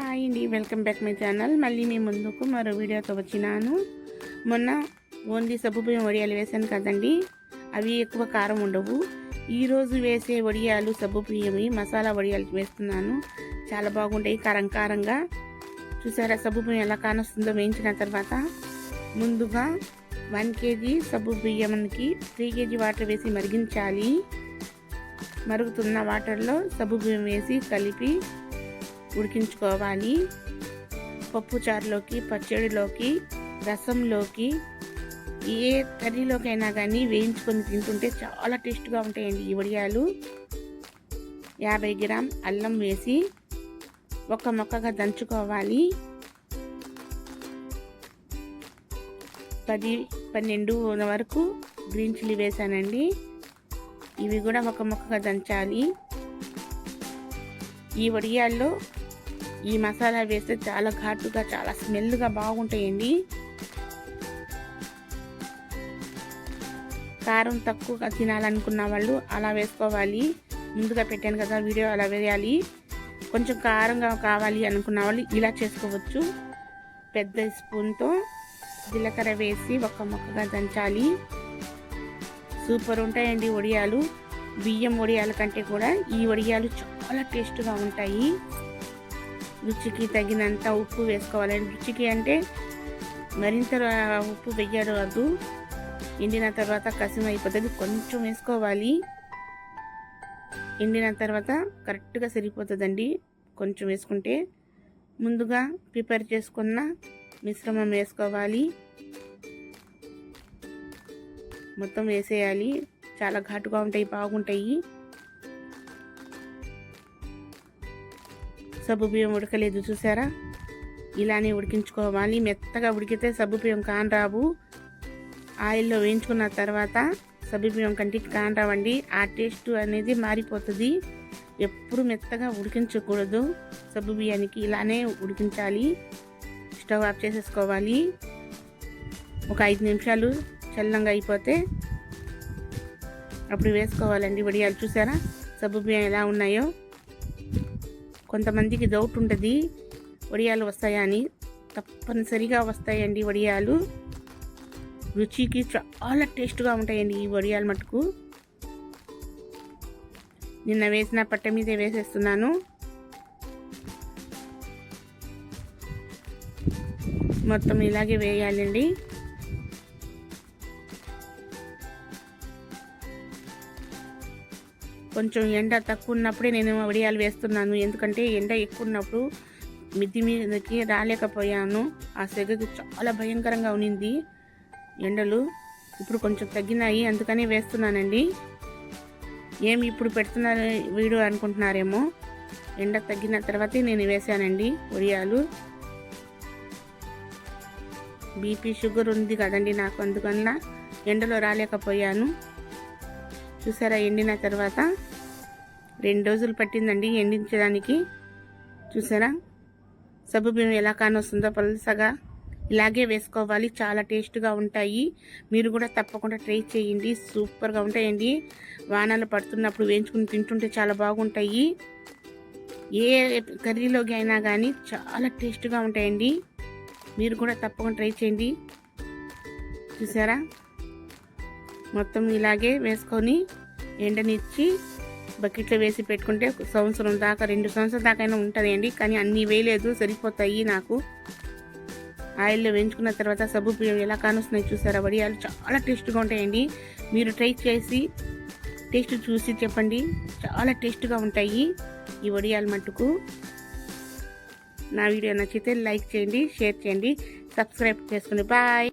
Hi అండి welcome back my channel. మళ్ళీ మీ ముందుకు మరో వీడియోతో వచ్చినాను. మొన్న ఓన్లీ సబ్బు బియ్యం వడియాలు వేసాను కదండి. అవి ఎక్కువ కారం ఉండవు. ఈరోజు వేసే వడియాలు సబ్బు బియ్యమి మసాలా వడియాలు వేస్తున్నాను. చాలా బాగుంటాయి కారం కారంగా. చూసారా సబ్బు బియ్యం ఎలా కానొస్తుందో వేయించిన తర్వాత. ముందుగా వన్ కేజీ సబ్బు బియ్యంకి త్రీ కేజీ వాటర్ వేసి మరిగించాలి. మరుగుతున్న వాటర్లో సబ్బు బియ్యం వేసి కలిపి ఉడికించుకోవాలి. పప్పు చారులోకి పచ్చడిలోకి రసంలోకి ఏ కర్రీలోకైనా కానీ వేయించుకొని తింటుంటే చాలా టేస్ట్గా ఉంటాయండి ఈ వడియాలు. యాభై గ్రామ్ అల్లం వేసి ఒక మొక్కగా దంచుకోవాలి. పది పన్నెండు వరకు గ్రీన్ చిల్లీ వేసానండి. ఇవి కూడా ఒక మొక్కగా దంచాలి. ఈ వడియాల్లో ఈ మసాలా వేస్తే చాలా ఘాటుగా చాలా స్మెల్గా బాగుంటాయండి. కారం తక్కువగా తినాలనుకున్న వాళ్ళు అలా వేసుకోవాలి. ముందుగా పెట్టాను కదా వీడియో అలా వేయాలి. కొంచెం కారంగా కావాలి అనుకున్న వాళ్ళు ఇలా చేసుకోవచ్చు. పెద్ద స్పూన్తో జీలకర్ర వేసి ఒక మొక్కగా దంచాలి. సూపర్ ఉంటాయండి వడియాలు బియ్యం వడియాల కంటే కూడా ఈ వడియాలు చాలా టేస్ట్గా ఉంటాయి. రుచికి తగినంత ఉప్పు వేసుకోవాలండి రుచికి అంటే మరింత ఉప్పు వెయ్యదు ఎండిన తర్వాత కసిమ అయిపోతుంది. కొంచెం వేసుకోవాలి. ఎండిన తర్వాత కరెక్ట్గా సరిపోతుందండి. కొంచెం వేసుకుంటే ముందుగా ప్రిపేర్ చేసుకున్న మిశ్రమం వేసుకోవాలి. మొత్తం వేసేయాలి. చాలా ఘాటుగా ఉంటాయి బాగుంటాయి. సబ్బు బియ్యం ఉడకలేదు చూసారా? ఇలానే ఉడికించుకోవాలి. మెత్తగా ఉడికితే సబ్బు బియ్యం కాన్ రావు. ఆయిల్లో వేయించుకున్న తర్వాత సబ్బు బియ్యం కంటికి కాన్ రావండి. ఆ టేస్ట్ అనేది మారిపోతుంది. ఎప్పుడు మెత్తగా ఉడికించకూడదు. సబ్బు బియ్యానికి ఇలానే ఉడికించాలి. స్టవ్ ఆఫ్ చేసేసుకోవాలి. ఒక ఐదు నిమిషాలు చల్లంగా అయిపోతే అప్పుడు వేసుకోవాలండి. వడియాలు చూసారా? సబ్బు బియ్యం ఎలా ఉన్నాయో. కొంతమందికి డౌట్ ఉంటుంది వడియాలు వస్తాయా అని. తప్పనిసరిగా వస్తాయండి వడియాలు. రుచికి చాలా టేస్ట్గా ఉంటాయండి ఈ వడియాలు మటుకు. నిన్న వేసిన పట్ట మీదే వేసేస్తున్నాను. మొత్తం ఇలాగే వేయాలండి. కొంచెం ఎండ తక్కువ ఉన్నప్పుడే నేను వడియాలు వేస్తున్నాను. ఎందుకంటే ఎండ ఎక్కువ ఉన్నప్పుడు మిద్ది మీదకి రాలేకపోయాను. ఆ సెగకి చాలా భయంకరంగా ఉన్నింది ఎండలు. ఇప్పుడు కొంచెం తగ్గినాయి. అందుకని వేస్తున్నానండి. ఏమి ఇప్పుడు పెడుతున్నారు వీడియో అనుకుంటున్నారేమో. ఎండ తగ్గిన తర్వాతే నేను వేసానండి వడియాలు. బీపీ షుగర్ ఉంది కదండి నాకు. అందుకన్నా ఎండలో రాలేకపోయాను. చూసారా? ఎండిన తర్వాత రెండు రోజులు పట్టిందండి ఎండించడానికి. చూసారా? సబ్బు బియ్యం ఎలా కానొస్తుందో పలుసగా ఇలాగే వేసుకోవాలి. చాలా టేస్ట్గా ఉంటాయి. మీరు కూడా తప్పకుండా ట్రై చేయండి. సూపర్గా ఉంటాయండి. వానాలు పడుతున్నప్పుడు వేయించుకుని తింటుంటే చాలా బాగుంటాయి. ఏ కర్రీలోకి అయినా కానీ చాలా టేస్ట్గా ఉంటాయండి. మీరు కూడా తప్పకుండా ట్రై చేయండి. చూసారా? మొత్తం ఇలాగే వేసుకొని ఎండనిచ్చి బకెట్లో వేసి పెట్టుకుంటే సంవత్సరం దాకా రెండు సంవత్సరం దాకా అయినా ఉంటుంది అండి కానీ అన్నీ వేయలేదు సరిపోతాయి నాకు. ఆయిల్లో వేయించుకున్న తర్వాత సబ్బు బియ్యం ఎలా కానొస్తున్నాయి చూసారా? వడియాలు చాలా టేస్ట్గా ఉంటాయండి. మీరు ట్రై చేసి టేస్ట్ చూసి చెప్పండి. చాలా టేస్ట్గా ఉంటాయి ఈ వడియాలు మట్టుకు. నా వీడియో నచ్చితే లైక్ చేయండి షేర్ చేయండి. సబ్స్క్రైబ్ చేసుకోండి బాయ్.